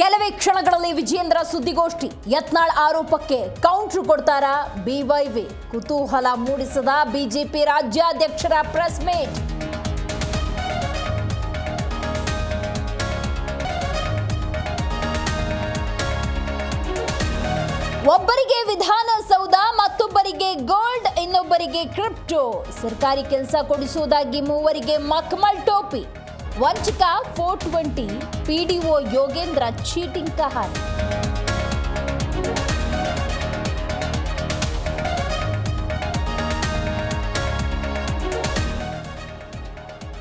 ಕೆಲವೇ ಕ್ಷಣಗಳಲ್ಲಿ ವಿಜಯೇಂದ್ರ ಸುದ್ದಿಗೋಷ್ಠಿ. ಯತ್ನಾಳ್ ಆರೋಪಕ್ಕೆ ಕೌಂಟರ್ ಕೊಡ್ತಾರ ಬಿವೈವಿ ಕುತೂಹಲ ಮೂಡಿಸದ ಬಿಜೆಪಿ ರಾಜ್ಯಾಧ್ಯಕ್ಷರ ಪ್ರೆಸ್ ಮೀಟ್ ಒಬ್ಬರಿಗೆ ವಿಧಾನಸೌಧ, ಮತ್ತೊಬ್ಬರಿಗೆ ಗೋಲ್ಡ್ ಇನ್ನೊಬ್ಬರಿಗೆ ಕ್ರಿಪ್ಟೋ ಸರ್ಕಾರಿ ಕೆಲಸ ಕೊಡಿಸುವುದಾಗಿ ಮೂವರಿಗೆ ಮಕ್ಮಲ್ ಟೋಪಿ. ವಂಚಕ four twenty PDO Yogendra cheating ಕಹಾನಿ.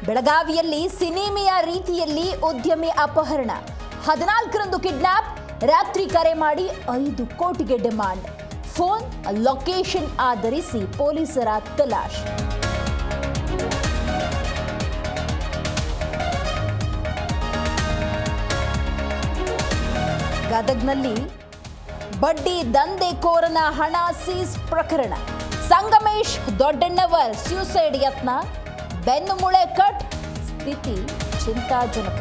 ಬೆಳಗಾವಿಯಲ್ಲಿ ಸಿನಿಮೆಯ ರೀತಿಯಲ್ಲಿ ಉದ್ಯಮಿ ಅಪಹರಣ. ಹದಿನಾಲ್ಕರಂದು ಕಿಡ್ನಾಪ್, ರಾತ್ರಿ ಕರೆ ಮಾಡಿ ಐದು ಕೋಟಿಗೆ ಡಿಮಾಂಡ್. ಫೋನ್, ಲೊಕೇಶನ್ ಆಧರಿಸಿ ಪೊಲೀಸರ ತಲಾಶ್. ಗದಗ್ನಲ್ಲಿ ಬಡ್ಡಿ ದಂಧೆಕೋರನ ಹಣ ಸೀಸ್ ಪ್ರಕರಣ. ಸಂಗಮೇಶ್ ದೊಡ್ಡಣ್ಣವರ್ ಸ್ಯೂಸೈಡ್ ಯತ್ನ. ಬೆನ್ನುಮುಳೆ ಕಟ್. ಸ್ಥಿತಿ ಚಿಂತಾಜನಕ.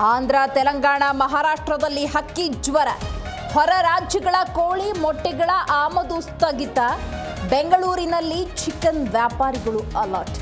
ಆಂಧ್ರ, ತೆಲಂಗಾಣ, ಮಹಾರಾಷ್ಟ್ರದಲ್ಲಿ ಹಕ್ಕಿ ಜ್ವರ. ಹೊರ ರಾಜ್ಯಗಳ ಕೋಳಿ ಮೊಟ್ಟೆಗಳ ಆಮದು ಸ್ಥಗಿತ. ಬೆಂಗಳೂರಿನಲ್ಲಿ ಚಿಕನ್ ವ್ಯಾಪಾರಿಗಳು ಅಲರ್ಟ್.